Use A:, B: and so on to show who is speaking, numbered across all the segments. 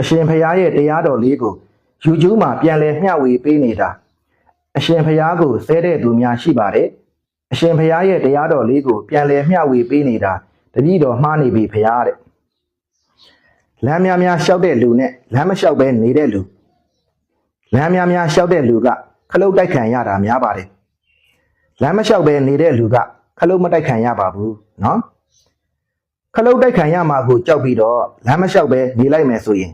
A: အရှင်ဖရာရဲ့တရားတော်လေးကို YouTube မှာပြန်လည်မျှဝေပေးနေတာအရှင်ဖရာကိုဆဲတဲ့သူများရှိပါတယ်အရှင်ဖရာရဲ့တရားတော်လေးကိုပြန်လည်မျှဝေပေးနေတာတပည့်တော်မှားနေပြီဖရာတဲ့လမ်းများများလျှောက်တဲ့လူနဲ့လမ်းမလျှောက်ပဲနေတဲ့လူလမ်းများများလျှောက်တဲ့လူကခလုတ်တိုက်ခံရတာများပါတယ်လမ်းမလျှောက်ပဲနေတဲ့လူကခလုတ်မတိုက်ခံရပါဘူးเนาะ ခလုတ်တိုက်ခံရမှာကိုကြောက်ပြီးတော့လမ်းမလျှောက်ပဲနေလိုက်မယ်ဆိုရင်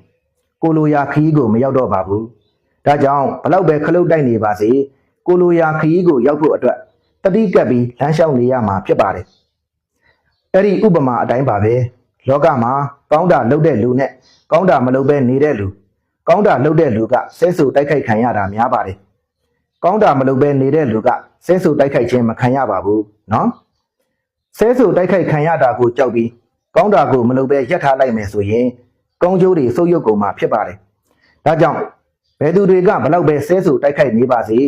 A: ကိုလိုရာခရီးကိုမရောက်တော့ပါဘူး။ဒါကြောင့်ဘလောက်ပဲခလုတ်တိုက်နေပါစေကိုလိုရာခရီးကိုရောက်ဖို့အတွက်တတိကပ်ပြီးလမ်းလျှောက်နေရမှာဖြစ်ပါတယ်။အဲ့ဒီဥပမာအတိုင်းပါပဲ။လောကမှာကောင်းတာလုပ်တဲ့လူနဲ့ကောင်းတာမလုပ်ဘဲနေတဲ့လူကောင်းတာလုပ်တဲ့လူကဆဲဆူတိုက်ခိုက်ခံရတာများပါတယ်။ကောင်းတာမလုပ်ဘဲနေတဲ့လူကဆဲဆူတိုက်ခိုက်ခြင်းမခံရပါဘူးနော်။ဆဲဆူတိုက်ခိုက်ခံရတာကိုကြောက်ပြီးကောင်းတာကိုမလုပ်ဘဲရပ်ထားလိုက်မယ်ဆိုရင် ကောင်းကျိုးတွေဆုပ်ယုပ်ကုန်မှာဖြစ်ပါတယ်။ဒါကြောင့်ဘယ်သူတွေကဘလောက်ပဲဆဲဆူတိုက်ခိုက်နေပါစေ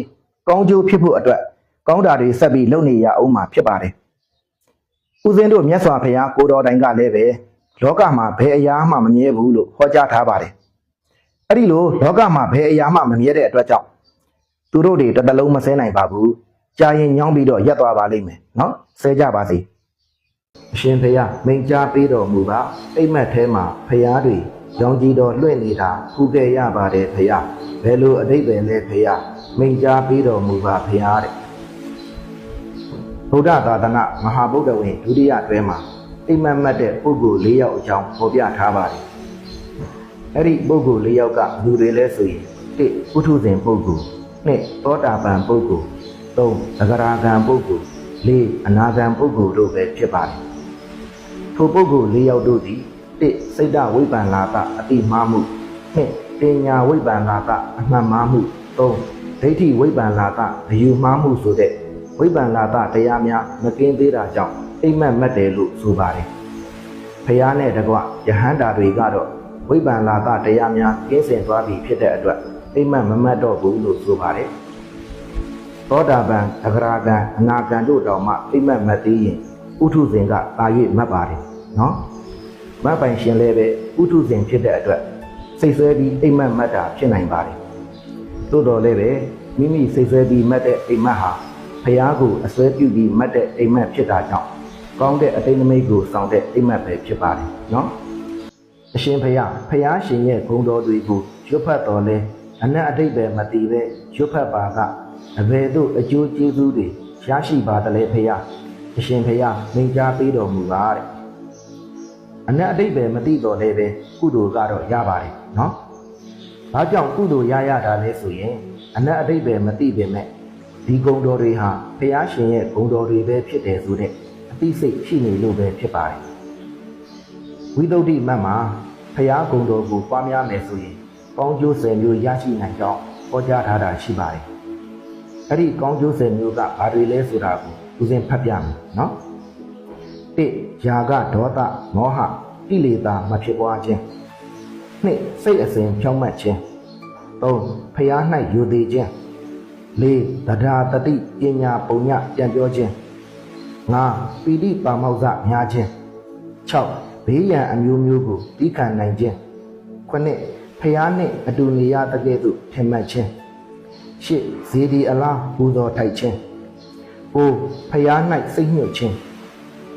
A: ကောင်းကျိုးဖြစ်ဖို့အတွက်ကောင်းတာတွေဆက်ပြီးလုပ်နေရအောင်မှာဖြစ်ပါတယ်။ဦးဇင်းတို့မြတ်စွာဘုရားကိုတော်တိုင်ကလည်းပဲလောကမှာဘယ်အရာမှမမြဲဘူးလို့ဟောကြားထားပါတယ်။အဲ့ဒီလိုလောကမှာဘယ်အရာမှမမြဲတဲ့အတွက်ကြောင့်သူတို့တွေတစ်တလုံးမဆဲနိုင်ပါဘူး။ကြာရင်ညောင်းပြီးတော့ရက်သွားပါလိမ့်မယ်နော်ဆဲကြပါစေ။ အရှင်ဖျားမိန်ကြားပေးတော်မူပါအိမ်မက်ထဲမှာဖျားတွေရောင်ကြီးတော်လွှင့်နေတာဖူခဲ့ရပါတယ်ဖျားဘယ်လိုအတိတ်ပဲလဲဖျားမိန်ကြားပေးတော်မူပါဖျားတဲ့ဗုဒ္ဓသာသနာမဟာဗုဒ္ဓဝင်ဒုတိယတွဲမှာအိမ်မက်မတ်တဲ့ပုဂ္ဂိုလ်၄ယောက်အကြောင်းဖော်ပြထားပါတယ်အဲ့ဒီပုဂ္ဂိုလ်၄ယောက်ကလူတွေလဲဆိုရင်၁ပုထုဇဉ်ပုဂ္ဂိုလ်၂သောတာပန်ပုဂ္ဂိုလ်၃သဂရာဂံပုဂ္ဂိုလ် ၄အနာဂံပုဂ္ဂိုလ်တို့ပဲဖြစ်ပါတယ်ထိုပုဂ္ဂိုလ်၄ယောက်တို့သည်၁စိတ်တဝိပ္ပန္လာတအတိမာမှု၂ပညာဝိပ္ပန္လာတအမှတ်မာမှု၃ဒိဋ္ဌိဝိပ္ပန္လာတအယူမှားမှုဆိုတဲ့ဝိပ္ပန္လာတတရားများမကင်းသေးတာကြောင့်အိမ်မက်မက်တယ်လို့ဆိုပါတယ်။ဖះနဲ့တကွယဟန္တာတွေကတော့ဝိပ္ပန္လာတတရားများကင်းစင်သွားပြီဖြစ်တဲ့အတွက်အိမ်မက်မမတ်တော့ဘူးလို့ဆိုပါတယ်။ သောတာပန်သဂရာဂံအနာဂံတို့တောင်မှအိမ်မက်မက်သေးရင်ဥထုဇဉ်ကတာ၍မှတ်ပါတယ်နော်မတ်ပိုင်ရှင်လည်းပဲဥထုဇဉ်ဖြစ်တဲ့အတွက်စိတ်ဆွဲပြီးအိမ်မက်မှတ်တာဖြစ်နိုင်ပါတယ်သို့တော်လည်းပဲမိမိစိတ်ဆွဲပြီးမှတ်တဲ့အိမ်မက်ဟာဖះကိုအစွဲပြုပြီးမှတ်တဲ့အိမ်မက်ဖြစ်တာကြောင့်ကောင်းတဲ့အတိတ်နမိတ်ကိုစောင့်တဲ့အိမ်မက်ပဲဖြစ်ပါတယ်နော်အရှင်ဖះဖះရှင်ရဲ့ဂုဏ်တော်တွေကိုရွတ်ဖတ်တော်လဲအနက်အတိတ်ပဲမတည်ပဲရွတ်ဖတ်ပါက အဘယ်သို့အကျိုးကျေးဇူးတွေရရှိပါသလဲဖះအရှင်ဖေယမိန့်ကြားပေးတော်မူပါတဲ့အနက်အတိတ်ပဲမသိတော်လည်းပဲကုသိုလ်ကတော့ရပါတယ်နော်။ဘာကြောင့်ကုသိုလ်ရရတာလဲဆိုရင်အနက်အတိတ်ပဲမသိပေမဲ့ဒီဂုံတော်တွေဟာဖះရှင်ရဲ့ဂုံတော်တွေပဲဖြစ်တယ်ဆိုတဲ့အသိစိတ်ရှိနေလို့ပဲဖြစ်ပါတယ်။ဝိသုဒ္ဓိမတ်မှာဖះဂုံတော်ကိုပွားများမယ်ဆိုရင်ကောင်းကျိုးဆယ်မျိုးရရှိနိုင်ကြောင်းဟောကြားထားတာရှိပါတယ်။ အဲ့ဒီကောင်းကျိုးဆယ်မျိုးကဘာတွေလဲဆိုတာကိုဦးစင်ဖတ်ပြမယ်နော်၁ຢာကဒေါသမောဟကိလေသာမဖြစ်ပွားခြင်း၂စိတ်အစဉ်ဖြောင့်မတ်ခြင်း၃ဖျား၌ယူသေးခြင်း၄တဒါတတိပညာပုံညပြန်ပြောခြင်း၅ပီတိပါမောက္ခများခြင်း၆ဘေးရန်အမျိုးမျိုးကိုတီးခံနိုင်ခြင်း9ဖျားနှင့်အတူနေရတကဲ့သို့ထင်မှတ်ခြင်း ၈ဇေဒီအလားပူဇော်ထိုက်ခြင်းကိုဖျား၌စိတ်ညှို့ခြင်း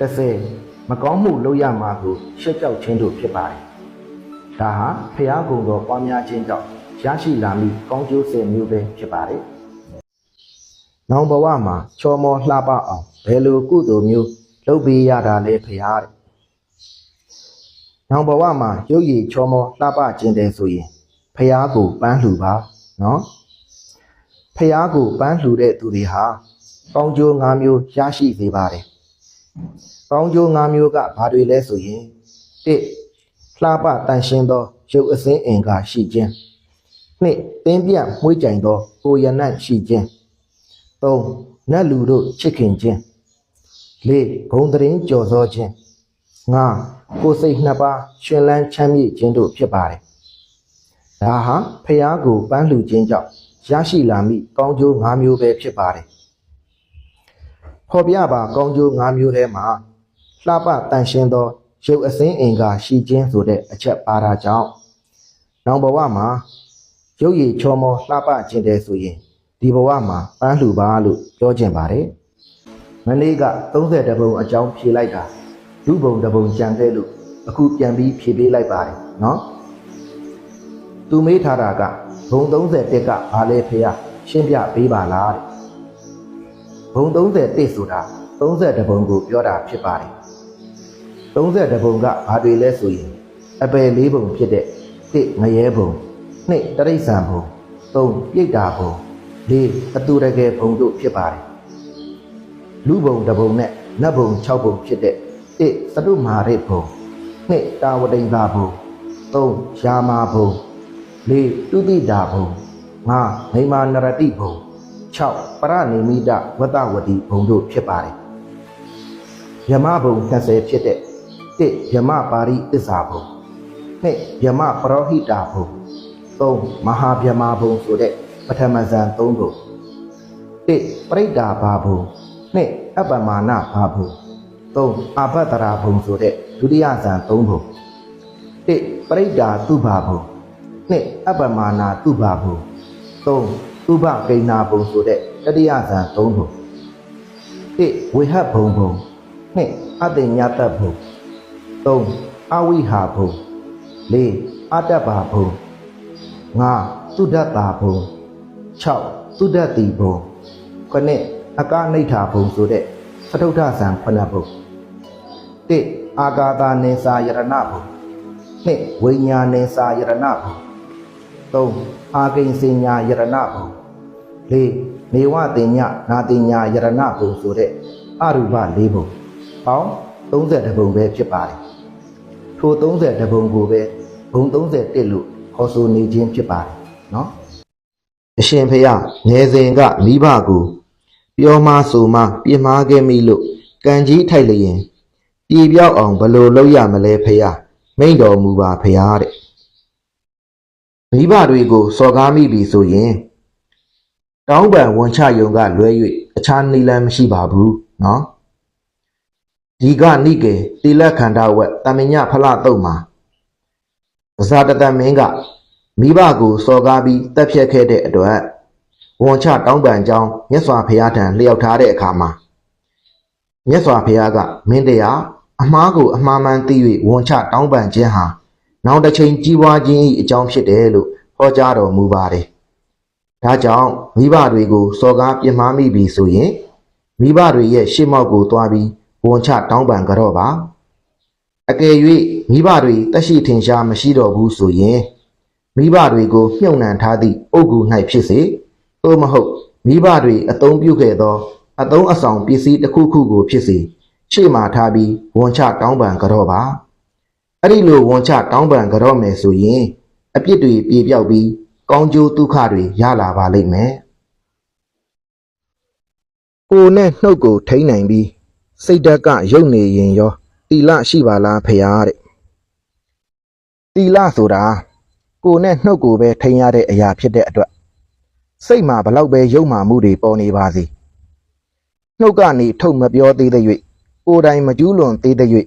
A: 30မကောင်းမှုလုပ်ရမှာကိုရှက်ကြောက်ခြင်းတို့ဖြစ်ပါတယ်။ဒါဟာဖျားကုံတော်ပွားများခြင်းကြောင့်ရရှိလာမည့်ကောင်းကျိုးဆယ်မျိုးပဲဖြစ်ပါတယ်။နောင်ဘဝမှာချော်မောလှပအောင်ဘယ်လိုကုသိုလ်မျိုးလုပ်ပေးရတာလဲဖျားတဲ့။နောင်ဘဝမှာရုပ်ရည်ချော်မောလှပခြင်းတဲ့ဆိုရင်ဖျားကိုပန်းလှူပါနော်။ ဖျားကိုပန်းလှူတဲ့သူတွေဟာကောင်းကျိုး၅မျိုးရရှိစေပါတယ်။ကောင်းကျိုး၅မျိုးကဘာတွေလဲဆိုရင်၁လှပတန်ရှင်းသောရုပ်အစင်းအင်္ဂါရှိခြင်း၂ပင်းပြမွှေးကြိုင်သောကိုယ်ရနံ့ရှိခြင်း၃နတ်လူတို့ချစ်ခင်ခြင်း၄ဂုံတရင်ကြော်စောခြင်း၅ကိုယ်စိတ်နှစ်ပါးရှင်လန်းချမ်းမြေ့ခြင်းတို့ဖြစ်ပါတယ်။ဒါဟာဖျားကိုပန်းလှူခြင်းကြောင့် ရရှိလာမည့်ကောင်းကျိုး၅မျိုးပဲဖြစ်ပါတယ်။ဖော်ပြပါကောင်းကျိုး၅မျိုးထဲမှာလှပတန်ရှင်းသောရုပ်အစင်းအင်္ဂါရှိခြင်းဆိုတဲ့အချက်ပါတာကြောင့်နောင်ဘဝမှာရုပ်ရည်ချောမောလှပခြင်းတဲ့ဆိုရင်ဒီဘဝမှာပန်းလှူပါလို့ပြောခြင်းပါတယ်မနေ့က30တပုံအကြောင်းဖြေလိုက်တာလူပုံတပုံကြံခဲ့လို့အခုပြန်ပြီးဖြေပေးလိုက်ပါတယ်နော်သူမေးထားတာက ဘုံ30တက်ကဘာလဲဖေရရှင်းပြပေးပါလားတဲ့ဘုံ30တက်ဆိုတာ30တပုံကိုပြောတာဖြစ်ပါတယ်30တပုံကဘာတွေလဲဆိုရင်အပယ်လေးပုံဖြစ်တဲ့1ငရဲပုံ2တရိษံပုံ3ပြိတ္တာပုံ4အတူတကယ်ပုံတို့ဖြစ်ပါတယ်လူပုံတပုံနဲ့နတ်ပုံ6ပုံဖြစ်တဲ့1သတုမာရိတ်ပုံ2တာဝတိန်သာပုံ3ရာမာပုံ 4တုတိတာပုံ5မိမာနရတိပုံ6ပရဏိမိတဝတ္တဝတိဘုံတို့ဖြစ်ပါတယ်ယမဘုံ20ဖြစ်တဲ့1ယမပါရိသစ္စာဘုံ2ယမပရောဟိတာဘုံ3မဟာဗျမဘုံဆိုတဲ့ပထမဇန်3ဘုံ1ပရိဒ္ဓါဘာဘုံ2အပ္ပမာဏဘာဘုံ3အဘတ္တရာဘုံဆိုတဲ့ဒုတိယဇန်3ဘုံ1ပရိဒ္ဓါသူဘာဘုံ 2 အပ္ပမာဏသူဘာဘုံ3သုဘကိဏဘုံဆိုတဲ့တတိယဇန်3ဘုံ 1 ဝေဟဘုံဘုံ 2 အတ္တညတဘုံ 3 အဝိဟာဘုံ 4 အတ္တဘာဘုံ 5 သုဒ္ဓတာဘုံ 6 သုဒ္ဓတိဘုံ 9 အကနိဋ္ဌာဘုံဆိုတဲ့သထုဒ္ဓဇန်9ဘုံ 1 အာဂါတာနေစာယရဏဘုံ 2 ဝိညာနေစာယရဏဘုံ 3 အာကိဉ္စညာယရဏဘုံ 4 နေဝတင်ညနာတင်ညာယရဏဘုံဆိုတဲ့အရူပ၄ဘုံပေါင်း30ဘုံပဲဖြစ်ပါတယ်ထို30ဘုံကိုပဲဘုံ31လို့ခေါ်ဆိုနေခြင်းဖြစ်ပါတယ်နော်အရှင်ဖေယငယ်စဉ်ကမိဘကိုပြောမဆိုမပြင်းမာခဲ့မိလို့ကံကြီးထိုက်လျင်ပြေပြောက်အောင်ဘယ်လိုလုပ်ရမလဲဖေယမိန့်တော်မူပါဖေယတဲ့ မိဘတွေကိုစော်ကားမိပြီဆိုရင်တောင်းပန်ဝန်ချယုံကလွဲ၍အခြားနည်းလမ်းမရှိပါဘူးနော်ဒီကနိကေတိလခန္ဓာဝက်တမညဖလတုတ်မှာပဇာတတမင်းကမိဘကိုစော်ကားပြီးတက်ဖြတ်ခဲ့တဲ့အတွက်ဝန်ချတောင်းပန်ကြောင်းမြတ်စွာဘုရားထံလျှောက်ထားတဲ့အခါမှာမြတ်စွာဘုရားကမင်းတရားအမှားကိုအမှားမှန်သိ၍ဝန်ချတောင်းပန်ခြင်းဟာ နောက်တစ်ချိန်ကြီးပွားခြင်း၏အကြောင်းဖြစ်တယ်လို့ဟောကြားတော်မူပါတယ်။ဒါကြောင့်မိဘတွေကိုစော်ကားပြစ်မှားမိပြီဆိုရင်မိဘတွေရဲ့ရှေ့မောက်ကိုတွားပြီးဝန်ချတောင်းပန်ကြတော့ပါ။အကယ်၍မိဘတွေတက်ရှိထင်ရှားမရှိတော့ဘူးဆိုရင်မိဘတွေကိုမြုံနှံထားသည့်အုပ်ကူ၌ဖြစ်စေသို့မဟုတ်မိဘတွေအသုံးပြုခဲ့သောအသုံးအဆောင်ပစ္စည်းတစ်ခုခုကိုဖြစ်စေရှေ့မှာထားပြီးဝန်ချတောင်းပန်ကြတော့ပါ။ အဲ့ဒီလိုဝန်ချတောင်းပန်ကြတော့မယ်ဆိုရင်အပြစ်တွေပြေပြောက်ပြီးကောင်းကျိုးဒုက္ခတွေရလာပါလိမ့်မယ်။ကိုယ်နဲ့နှုတ်ကိုထိန်းနိုင်ပြီးစိတ်ဓာတ်ကယုတ်နေရင်ရောတီလရှိပါလားဖရာတဲ့။တီလဆိုတာကိုယ်နဲ့နှုတ်ကိုပဲထိန်းရတဲ့အရာဖြစ်တဲ့အတွက်စိတ်မှာဘလောက်ပဲယုတ်မာမှုတွေပေါ်နေပါစေ။နှုတ်ကနေထုတ်မပြောသေးတဲ့၍ကိုယ်တိုင်မကျူးလွန်သေးတဲ့၍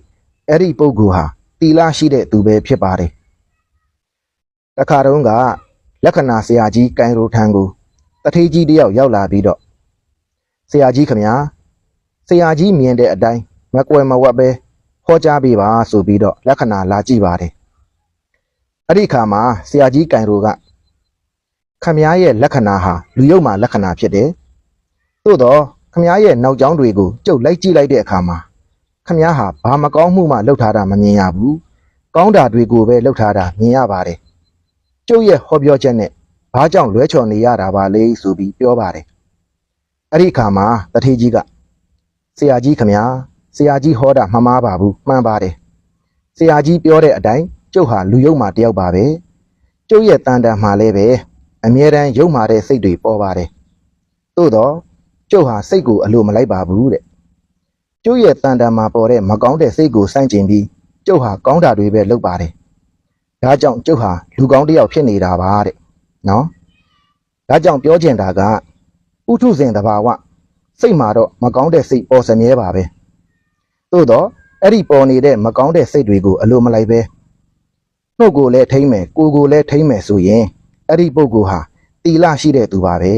A: အဲ့ဒီပုဂ္ဂိုလ်ဟာ တီလရှိတဲ့သူပဲဖြစ်ပါတယ်။တခါတုန်းကလက္ခဏာဆရာကြီးကိုင်ရိုထံကိုတထေးကြီးတယောက်ရောက်လာပြီးတော့ဆရာကြီးခမညာဆရာကြီးမြင်တဲ့အတိုင်းမကွယ်မဝတ်ပဲဟောကြားပေးပါဆိုပြီးတော့လက္ခဏာလာကြည့်ပါတယ်အဲ့ဒီခါမှာဆရာကြီးကိုင်ရိုကခမညာရဲ့လက္ခဏာဟာလူယုတ်မှာလက္ခဏာဖြစ်တယ်သို့တော့ခမညာရဲ့နောက်ကျောင်းတွေကိုကြုတ်လိုက်ကြည့်လိုက်တဲ့အခါမှာ ခမညာဟာဘာမကောင်းမှုမှလှုပ်ထားတာမမြင်ရဘူးကောင်းတာတွေကိုပဲလှုပ်ထားတာမြင်ရပါတယ်ကျုပ်ရဲ့ဟောပြောချက်နဲ့ဘာကြောင့်လွဲချော်နေရတာပါလဲဆိုပြီးပြောပါတယ်အဲ့ဒီအခါမှာတထေးကြီးကဆရာကြီးခမညာဆရာကြီးဟောတာမမှားပါဘူးမှန်ပါတယ်ဆရာကြီးပြောတဲ့အတိုင်းကျုပ်ဟာလူယုံမာတယောက်ပါပဲကျုပ်ရဲ့တန်တန်မှာလည်းပဲအမြဲတမ်းယုံမာတဲ့စိတ်တွေပေါ်ပါတယ်သို့တော့ကျုပ်ဟာစိတ်ကိုအလိုမလိုက်ပါဘူးတဲ့ ကျုပ်ရဲ့တန်တန်မှာပေါ်တဲ့မကောင်းတဲ့စိတ်ကိုစန့်ကျင်ပြီးကျုပ်ဟာကောင်းတာတွေပဲလုပ်ပါတယ်ဒါကြောင့်ကျုပ်ဟာလူကောင်းတစ်ယောက်ဖြစ်နေတာပါတဲ့နော်ဒါကြောင့်ပြောချင်တာကဥထုဇဉ်တဘာဝစိတ်မှာတော့မကောင်းတဲ့စိတ်ပေါ်စမြဲပါပဲသို့တော့အဲ့ဒီပေါ်နေတဲ့မကောင်းတဲ့စိတ်တွေကိုအလိုမလိုက်ပဲနှနှုတ်ကိုလည်းထိမ့်မယ်ကိုယ်ကိုလည်းထိမ့်မယ်ဆိုရင်အဲ့ဒီပုဂ္ဂိုလ်ဟာတီလရှိတဲ့သူပါပဲ